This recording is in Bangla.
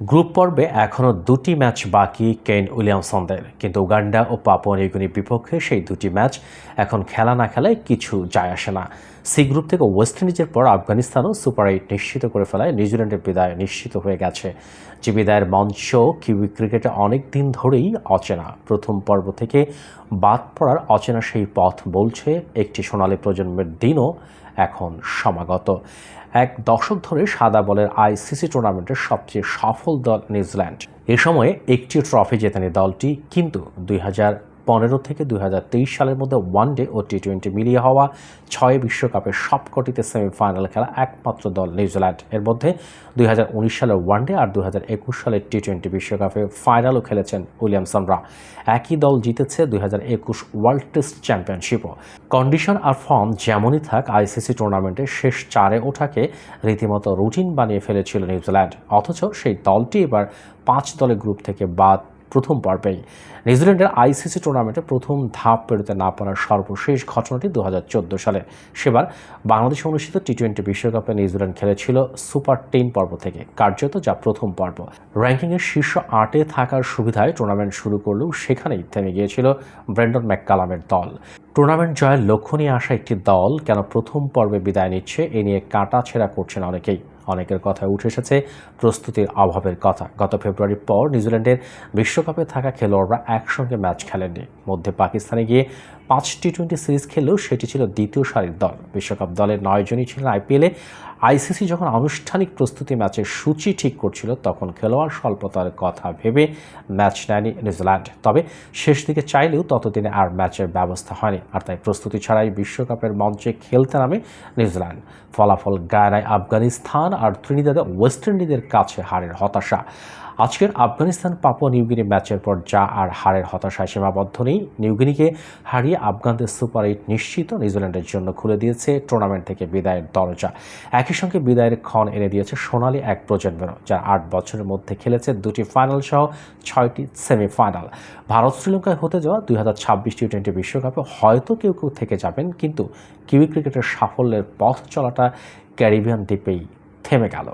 গ্রুপ পর্বে এখনও দুটি ম্যাচ বাকি কেন উইলিয়ামসনদের। কিন্তু উগান্ডা ও পাপুয়া নিউগিনির বিপক্ষে সেই দুটি ম্যাচ এখন খেলা না খেলায় কিছু যায় আসে না। সি গ্রুপ থেকে ওয়েস্ট ইন্ডিজের পর আফগানিস্তানও সুপার এইট নিশ্চিত করে ফেলায়, নিউজিল্যান্ডের বিদায় নিশ্চিত হয়ে গেছে। যে বিদায়ের মঞ্চ কিউই ক্রিকেটে অনেক দিন ধরেই অচেনা। প্রথম পর্ব থেকে বাদ পড়ার অচেনা সেই পথ বলছে একটি সোনালী প্রজন্মের দিনও এখন সমাগত। এক দশক ধরে সাদা বলের আইসিসি টুর্নামেন্টের সবচেয়ে সফল দল নিউজিল্যান্ড। এ সময়ে একটি ট্রফি জেতেনি দলটি, কিন্তু দুই হাজার পনেরো থেকে দুই হাজার তেইশ সালের মধ্যে ওয়ানডে ও টি টোয়েন্টি মিলিয়ে হওয়া ছয় বিশ্বকাপের সবকটিতে সেমিফাইনাল খেলা একমাত্র দল নিউজিল্যান্ড। এর মধ্যে দুই সালের ওয়ানডে আর দুই হাজার একুশ সালের টি টোয়েন্টি বিশ্বকাপে ফাইনালও খেলেছেন উইলিয়ামসনরা একই দল জিতেছে দুই হাজার একুশ ওয়ার্ল্ড টেস্ট চ্যাম্পিয়নশিপও। কন্ডিশন আর ফর্ম যেমনই থাক, আইসিসি টুর্নামেন্টের শেষ চারে ওঠাকে রীতিমতো রুটিন বানিয়ে ফেলেছিল নিউজিল্যান্ড। অথচ সেই দলটি এবার পাঁচ দলের গ্রুপ থেকে বাদ প্রথম পর্বেই। নিউজিল্যান্ডের আইসিসি টুর্নামেন্টে প্রথম ধাপ পেরোতে না পারার সর্বশেষ ঘটনাটি দু হাজার চোদ্দ সালে। সেবার বাংলাদেশে অনুষ্ঠিত টি টোয়েন্টি বিশ্বকাপে নিউজিল্যান্ড খেলেছিল সুপার টেন পর্ব থেকে, কার্যত যা প্রথম পর্ব। র্যাঙ্কিংয়ের শীর্ষ আটে থাকার সুবিধায় টুর্নামেন্ট শুরু করলেও সেখানেই থেমে গিয়েছিল ব্রেন্ডন ম্যাককালামের দল। টুর্নামেন্ট জয়ের লক্ষ্য নিয়ে আসা একটি দল কেন প্রথম পর্বে বিদায় নিচ্ছে, এ নিয়ে কাটা ছেঁড়া করছেন অনেকেই। অনেকের কথায় উঠে এসেছে প্রস্তুতির অভাবের কথা। গত ফেব্রুয়ারির পর নিউজিল্যান্ডের বিশ্বকাপে থাকা খেলোয়াড়রা একসঙ্গে ম্যাচ খেলেননি। মধ্যে পাকিস্তানে গিয়ে পাঁচ টি টোয়েন্টি সিরিজ খেললেও সেটি ছিল দ্বিতীয় সারির দল। বিশ্বকাপ দলের নয়জনই ছিলেন আইপিএলে। আইসিসি যখন আনুষ্ঠানিক প্রস্তুতি ম্যাচের সূচি ঠিক করছিল, তখন খেলোয়াড় স্বল্পতার কথা ভেবে ম্যাচ নেয়নি নিউজিল্যান্ড। তবে শেষ দিকে চাইলেও ততদিনে আর ম্যাচের ব্যবস্থা হয়নি। আর তাই প্রস্তুতি ছাড়াই বিশ্বকাপের মঞ্চে খেলতে নামে নিউজিল্যান্ড। ফলাফল গায়নায় আফগানিস্তান আর ত্রিনিদাদে ওয়েস্ট ইন্ডিজের কাছে হারের হতাশা। আজকের আফগানিস্তান পাপুয়া নিউগিনি ম্যাচের পর যা আর হারের হতাশায় সীমাবদ্ধ নেই নিউগিনিকে হারিয়ে আফগানদের সুপার এইট নিশ্চিত নিউজিল্যান্ডের জন্য খুলে দিয়েছে টুর্নামেন্ট থেকে বিদায়ের দরজা। একই সঙ্গে বিদায়ের ক্ষণ এনে দিয়েছে সোনালী এক প্রজন্মেরও, যারা আট বছরের মধ্যে খেলেছে দুটি ফাইনাল সহ ছয়টি সেমিফাইনাল ভারত শ্রীলঙ্কায় হতে যাওয়া দুই হাজার ছাব্বিশ টি টোয়েন্টি বিশ্বকাপে হয়তো কেউ কেউ থেকে যাবেন, কিন্তু কিউই ক্রিকেটের সাফল্যের পথ চলাটা ক্যারিবিয়ান দ্বীপেই থেমে গেল।